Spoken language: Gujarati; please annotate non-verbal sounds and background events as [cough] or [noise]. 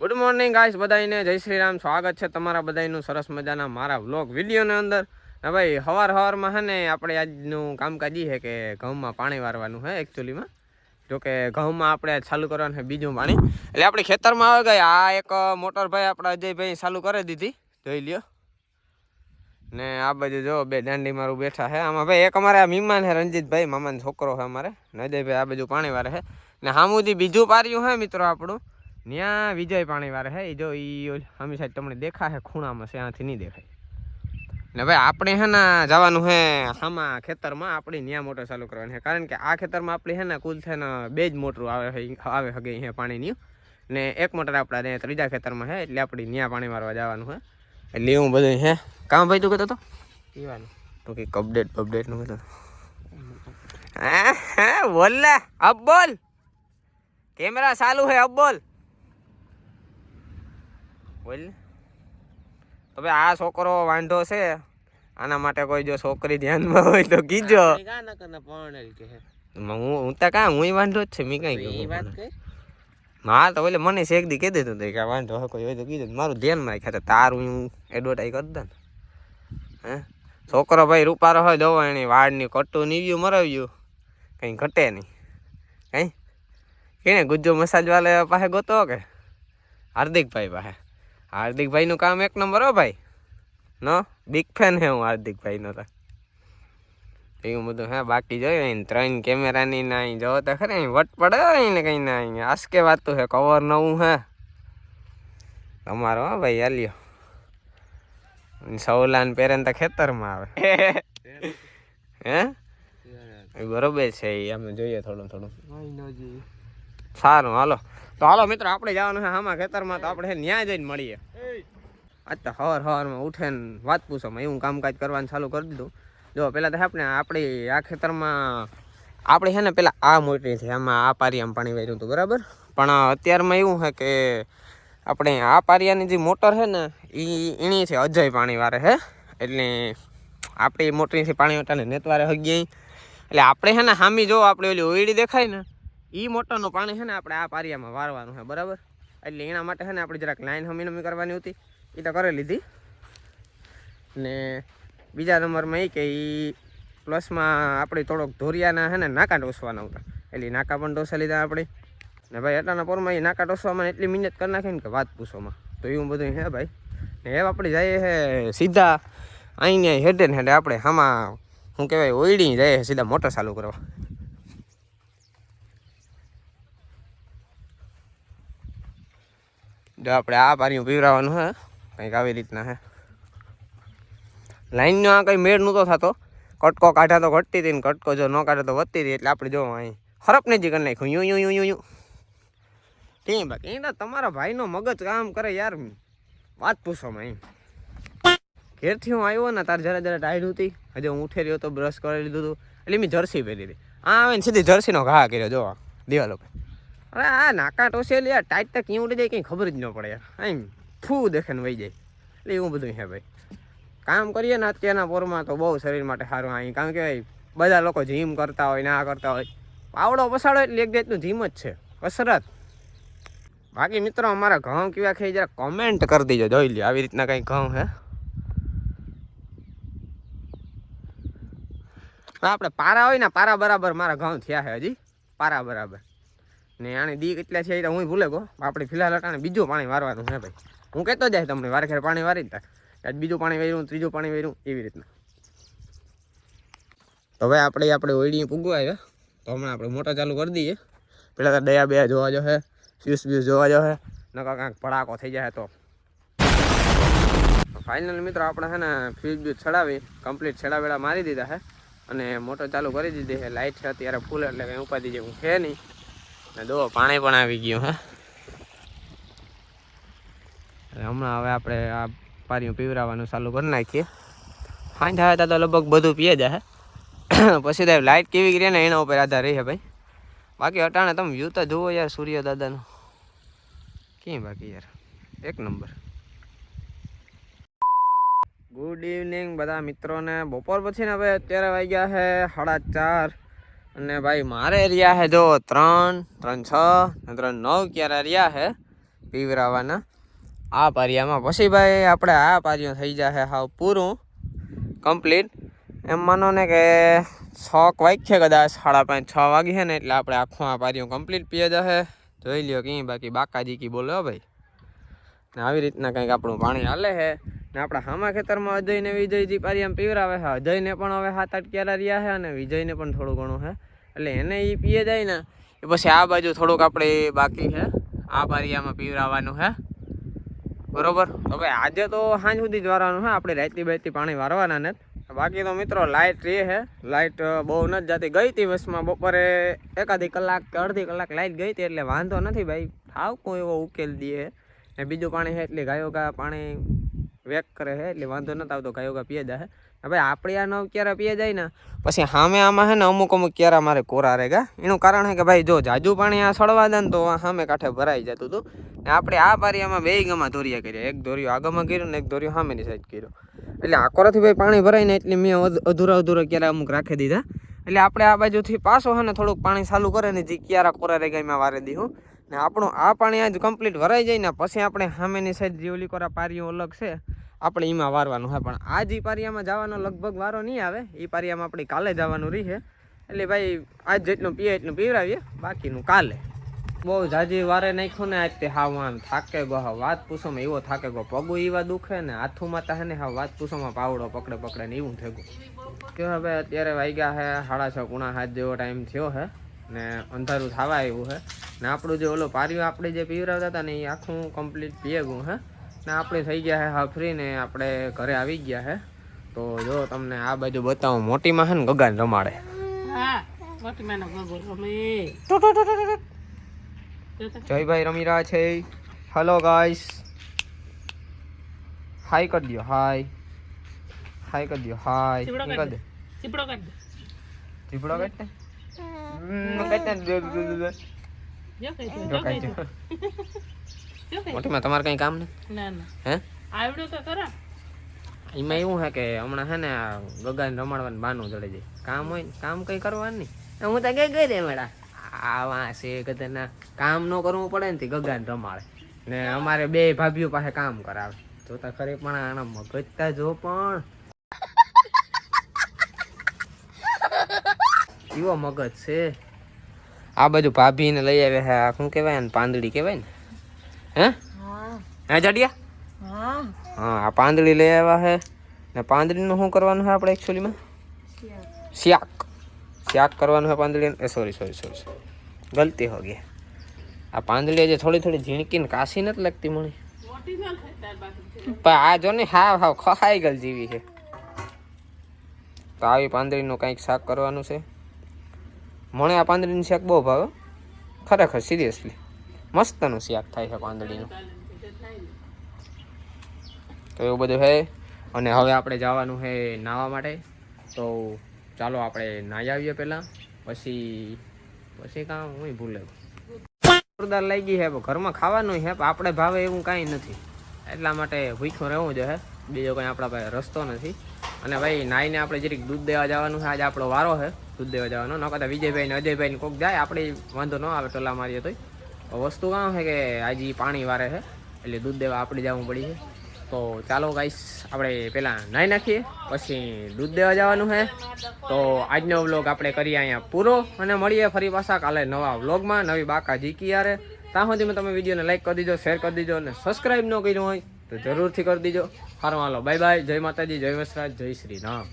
ગુડ મોર્નિંગ ગાઈસ બધાને જય શ્રી રામ સ્વાગત છે તમારા બધાનું સરસ મજાના મારા વ્લોગ વિડીયોની અંદર. ને ભાઈ, હવાર હવારમાં હે ને આપણે આજનું કામકાજ એ છે કે ઘઉંમાં પાણી વારવાનું છે એકચ્યુઅલીમાં જોકે ઘઉંમાં આપણે ચાલુ કરવાનું છે બીજું પાણી. એટલે આપણે ખેતરમાં આવે ગઈ. આ એક મોટર ભાઈ આપણા અજયભાઈ ચાલુ કરી દીધી. જોઈ લ્યો. ને આ બાજુ જો બે દાંડી મારું બેઠા છે આમાં ભાઈ એક અમારે આ મહેમાન છે રંજીતભાઈ મામાનો છોકરો છે અમારે. ને અજયભાઈ આ બાજુ પાણી વારે છે ને સામુથી બીજું પાર્યું છે મિત્રો આપણું. ત્યાં વિજય પાણી વાળે હે જો ઈ અમી સાહેબ તમને દેખાશે ખૂણામાં છે આથી નહીં દેખાય. ને ભાઈ આપણે હે ને જવાનું હે આમાં ખેતરમાં આપણે ન્યા મોટર ચાલુ કરવાની છે કારણ કે આ ખેતરમાં આપણે હે ને કુલ છે ને બે જ મોટરું આવે આવે હગે અહીંયા પાણીની. ને એક મોટર આપણા ત્રીજા ખેતરમાં છે એટલે આપણે ન્યા પાણી મારવા જવાનું છે એટલે એવું બધું હે. કામ ભાઈ તું કહેતો હતો પીવાનું તો કંઈક અપડેટ અપડેટનું કહેતો હતો બોલ અબ બોલ. કેમેરા ચાલુ હે અબ બોલ. બોલ. હવે આ છોકરો વાંઢો છે. આના માટે કોઈ જો છોકરી ધ્યાનમાં હોય તો કીજો. હું હું તો કાં હું વાંઢો જ છે મેં કઈ હા તો એટલે મને શેક દી કહી દીધું હતું કે વાંઢો કોઈ હોય તો કીધું મારું ધ્યાનમાં રાખ્યા ખાતે તારું હું એડવર્ટાઈઝ કરી દે ને હે? છોકરો ભાઈ રૂપારો હોય દવા એની વાળની કટ્ટું નીવ્યું મરાવ્યું. કંઈ ઘટે નહીં. કંઈ? કેને ગુજ્જો મસાજ વાળા પાસે ગોતો કે? હાર્દિકભાઈ પાસે. હાર્દિકભાઈનું કામ એક નંબર હો ભાઈ. નો? બિગ ફેન હે હું હાર્દિકભાઈનો તો. એવું બધું હે બાકી જોયું અહીં ત્રણ કેમેરાની ના અહીં જોવો તો ખરે અહીં વટ પડે અહીં ને કંઈ ના અહીં આસકે વાતું હે કવર નવું હે. તમારો હો ભાઈ હાલ્યો. સૌલાન પેરેન તો ખેતરમાં આવે. હે? બરોબર છે એ અમે જોઈએ થોડું થોડું. સારું હાલો. તો હાલો મિત્રો આપણે જવાનું છે આમાં ખેતરમાં તો આપણે ન્યાય જઈને મળીએ. આજ તો હવાર હવારમાં ઉઠે ને વાત પૂછોમાં એવું કામકાજ કરવાનું ચાલુ કરી દીધું. જો પેલા તો આપણે આપણી આ ખેતરમાં આપણે છે ને પેલા આ મોટી છે આમાં આ પારિયામાં પાણી વાર્યું હતું બરાબર? પણ અત્યારમાં એવું છે કે આપણે આ પારિયાની જે મોટર છે ને એ એની છે અજય પાણી વારે છે એટલે આપણી મોટરીથી પાણી વટાને નેતવારે હગી એટલે આપણે છે ને હામી જો આપણે ઓલી ઓયડી દેખાય ને એ મોટરનું પાણી છે ને આપણે આ પારિયામાં વારવાનું છે, બરાબર? એટલે એના માટે છે ને આપણે જરાક લાઈન હમી નમી કરવાની હતી. એ તો કરી લીધી. ને બીજા નંબરમાં એ કે એ પ્લસમાં આપણે થોડોક ધોરિયાના છે ને નાકા ટોસવાના હતા. એટલે નાકા પણ ટોસા લીધા આપણે. ને ભાઈ એટલાના પોરમાં એ નાકા ડોસવામાં એટલી મહેનત કરી નાખી ને કે વાત પૂછોમાં. તો એવું બધું હે ભાઈ. ને એ આપણે જઈએ છે સીધા અહીંયા હેડે ને હેડે આપણે આમાં શું કહેવાય ઓઈડી જઈએ સીધા મોટર ચાલુ કરવા. જો આપણે આ પાણી પીવરાવાનું હે, કંઈક આવી રીતના હે. લાઈનનો આ કંઈ મેળ નહોતો થતો. કટકો કાઢા તો ઘટતી હતી ને કટકો જો ન કાઢે તો વધતી હતી, એટલે આપણે જો અહીં હરપ ને જ કરી નાખ્યું. યુ યુ યુ યુ કેમ બાકી એને તમારા ભાઈનો મગજ કામ કરે યાર. વાત પૂછો માં ઘેરથી હું આવ્યો ને તાર જરા જરા ટાઈડ હતી હજુ હું ઉઠે રહ્યો તો બ્રશ કરી લીધું હતું એટલે મેં જર્સી પહેરી હતી આ આવે ને સીધી જર્સીનો ઘા કર્યો જો દિવાલો પર અરે આ નાકા ટોસેલી યાર ટાઈટ તક ક્યાં ઉડી જાય કંઈ ખબર જ ન પડે યાર. એમ ફૂ દેખે વહી જાય. એટલે એવું બધું છે ભાઈ. કામ કરીએ ને અત્યારના પોરમાં તો બહુ શરીર માટે સારું અહીં કારણ કે બધા લોકો જીમ કરતા હોય, ના કરતા હોય. પાવડો પસાડો એટલે એક જાતનું જીમ જ છે. કસરત. બાકી મિત્રો અમારા ઘઉં કેવા ખાઈ જરા કોમેન્ટ કરી દેજો, જોઈ લે આવી રીતના કંઈ ઘઉં હે. આપણે પારા હોય ને પારા બરાબર મારા ઘઉં થયા છે હજી. પારા બરાબર. ને આની દી કેટલા છે એ હું ભૂલે કહો આપણે ફિલહાલ અટાણે બીજું પાણી વારવાનું છે ભાઈ. હું કહેતો જાય તમને વારે ખેર પાણી વારી જ આજ બીજું પાણી વાર્યું, ત્રીજું પાણી વાર્યું, એવી રીતના. તો ભાઈ આપણે આપણે ઓઈડી પૂગવા આવ્યા તો હમણાં આપણે મોટા ચાલુ કરી દઈએ. પેલા તો દયા બે જોવા જો હે ફ્યુઝ વ્યુઝ જોવા જો હે નકા કાંઈક ભડાકો થઈ જાય તો. ફાઇનલ મિત્રો આપણે છે ને ફ્યુઝ બ્યુઝ ચડાવી કમ્પ્લીટ છેડા વેડા મારી દીધા છે અને મોટર ચાલુ કરી દીધી છે લાઇટ છે, અત્યારે ફૂલ એટલે કંઈ ઉપાધિ જેવું છે નહીં. દો પાણી પણ આવી ગયું, હા. હમણાં હવે આપણે આ પાણીઓ પીવરાવાનું ચાલુ કરી નાખીએ. ફાઇન થાય તો લગભગ બધું પીએ જાય પછી તો લાઇટ કેવી રહે ને એના ઉપર આધાર રહે ભાઈ. બાકી અટાણે તમે વ્યૂ તો જુઓ યાર સૂર્ય દાદાનું. કેમ બાકી યાર? એક નંબર. ગુડ ઇવનિંગ બધા મિત્રોને. બપોર પછી ને હવે અત્યારે વાગ્યા છે સાડા ચાર. અને ભાઈ, મારે રહ્યા છે જો ત્રણ ત્રણ છ ત્રણ નવ ક્યારે રહ્યા છે પીવરાવાના. આ પારિયામાં પછી ભાઈ, આપણે આ પારિયું થઈ જશે હાવ પૂરું. કમ્પ્લીટ એમ માનો ને કે છ છે કદાચ સાડા પાંચ, છ વાગી છે ને એટલે આપણે આખું આ પારિયું કમ્પ્લીટ પીએ જશે જોઈ લ્યો કંઈ બાકી બાકાજી કી બોલો ભાઈ. ને આવી રીતના કંઈક આપણું પાણી હાલે છે ને આપણા હામા ખેતરમાં અજય ને વિજયજી આમ પીવરાવે છે. અજયને પણ હવે સાત આઠ ક્યારા રહ્યા છે અને વિજયને પણ થોડું ઘણું છે. એટલે એને એ પીએ જાય ને, એ પછી આ બાજુ થોડુંક આપણે બાકી છે. આ પારિયામાં પીવરાવાનું છે. બરોબર? તો ભાઈ આજે તો સાંજ સુધી જ વારવાનું છે. આપણે રાતથી બાઈથી પાણી વારવાના ને. બાકી તો મિત્રો લાઇટ રે છે. લાઇટ બહુ નથી જતી. ગઈ હતી બસમાં બપોરે એકાદી કલાક કે અડધી કલાક લાઇટ ગઈ હતી એટલે વાંધો નથી ભાઈ. થાવ કોઈ એવો ઉકેલ દે. ને બીજું પાણી છે એટલે ગાયો ગા પાણી વેક કરે છે એટલે વાંધો નથી આવતો. ગાયો ગા પીએ જાય હવે આપણે આ નવ ક્યારે પીએ જાય ને, પછી સામે આમાં છે ને અમુક અમુક ક્યારા મારે કોરા રેગા એનું કારણ છે કે ભાઈ, જો જાજુ પાણી આ સળવા દે ને તો સામે કાંઠે ભરાઈ જતું હતું ને આપણે આ પારિયામાં બે ગમાં ધોરિયા કર્યા. એક ધોરિયો આગમાં કર્યું ને એક ધોરિયો સામેની સાઈડ કર્યો. એટલે આકોરાથી ભાઈ પાણી ભરાય ને એટલે મેં અધ- અધૂરા અધૂરા ક્યારે અમુક રાખી દીધા. એટલે આપણે આ બાજુથી પાછો છે ને થોડુંક પાણી ચાલુ કરે ને જે ક્યારા કોરા રેગા મેં વારે દીધું ને આપણું આ પાણી આજ કમ્પ્લીટ ભરાઈ જાય ને પછી આપણે સામેની સાઈડ જે ઓલી કોરા પારીઓ અલગ છે, આપણે એમાં વારવાનું હોય. પણ આ જે પારિયામાં જવાનો લગભગ વારો નહીં આવે. એ પારિયામાં આપણે કાલે જવાનું રહે એટલે ભાઈ, આજ જેટલું પીએ એટલું પીવડાવીએ બાકીનું કાલે. બહુ જાજી વારે નાખ્યું ને આજ તે હાવ આમ થાકે ગો હા વાત પૂછોમાં એવો થાકે ગો. પગું એવા દુખે ને હાથુમાં તાહે ને હા વાત પૂછોમાં પાવડો પકડે પકડે ને એવું થઈ ગયું કે હવે અત્યારે વાગ્યા હે સાડા છ, પૂણા હાથ જેવો ટાઈમ થયો છે ને અંધારું થવા આવ્યું છે ને આપણું જે ઓલો પારિયું આપણે જે પીવરાવતા હતા ને એ આખું કમ્પ્લીટ પીએ ગયું હે. ને આપણે થઈ ગયા હે હા ફ્રી ને આપણે ઘરે આવી ગયા હે. તો જો તમને આ બાજુ બતાવું. મોટીમાં હે ને ગગાન રમાડે. હા જયભાઈ રમી. રહ્યા છે. હેલો ગાઈસ હાય કરી દો હાય હાય કરી દો હાય કરી કાઢ ચીપડો કાઢ દે. ચીપડો કાઢ [laughs] તમારે કઈ કામ નહીં? હે? તો ખરા. એમાં એવું હે કે હમણાં હે ને ગગાને રમાડવાનું બાનું જડે જાય કામ હોય ને કામ કઈ કરવાનું નહીં. હું તો કઈ ગઈ દે મેળા આવા છે કદના કામ ન કરવું પડે ને તે ગગાને રમાડે. ને અમારે બે ભાભીઓ પાસે કામ કરાવે. જોતા ખરી પણ આના મગજતા જો પણ. કેવો મગજ છે. આ બાજુ ભાભીને લઈ આવે હે આ શું કહેવાય ને પાંદડી કહેવાય ને હે. હા જાડિયા? હા. હા આ પાંદડી લઈ આવ્યા હે. ને પાંદડીનું શું કરવાનું છે આપણે એકચ્યુઅલીમાં શાક શાક કરવાનું છે પાંદડી એ સોરી સોરી સોરી ગલતી હો ગઈ. આ પાંદડી જે થોડી થોડી ઝીણકીને કાશી નથી લાગતી ના બાકી પણ આ જો ને હાવ હાવ ખહાઈ ગયેલ જેવી છે. તો આવી પાંદડીનું કંઈક શાક કરવાનું છે. મને આ પાંદડીનું શાક બહુ ભાવે. ખરેખર સિરિયસલી મસ્તનું શાક થાય છે પાંદડીનું. તો એવું બધું છે. અને હવે આપણે જવાનું છે નાહવા માટે. તો ચાલો આપણે નાહી આવીએ પહેલાં. પછી પછી કામ હું ભૂલે. જોરદાર ગઈ છે ઘરમાં ખાવાનું છે, પણ આપણે ભાવે એવું કાંઈ નથી. એટલા માટે ભૂખ્યો રહેવું જોઈએ બીજો કંઈ આપણા પાસે રસ્તો નથી. અને ભાઈ, નાઈને આપણે જરીક દૂધ દેવા જવાનું છે. આજે આપણો વારો છે, દૂધ દેવા જવાનો. ન કદાચ વિજયભાઈ ને અજયભાઈ ને કોક જાય, આપણે વાંધો ન આવે, ટોલા મારીએ તો વસ્તુ કામ છે કે આજે પાણી વારે છે, એટલે દૂધ દેવા આપણે જવું પડી છે. તો ચાલો ગાઈસ આપણે પહેલાં નાહી નાખીએ, પછી દૂધ દેવા જવાનું છે. તો આજનો વ્લોગ આપણે કરીએ અહીંયા પૂરો, અને મળીએ ફરી પાછા કાલે નવા વ્લોગમાં નવી બાકા જીકી યારે. ત્યાં સુધીમાં તમે વિડીયોને લાઇક કરી દીજો શેર કરી દીજો, અને સબસ્ક્રાઈબ ન કર્યું હોય તો જરૂરથી કરી દીજો. સારું હાલો. Bye bye. જય માતાજી, જય વસરાજ, જય શ્રી રામ.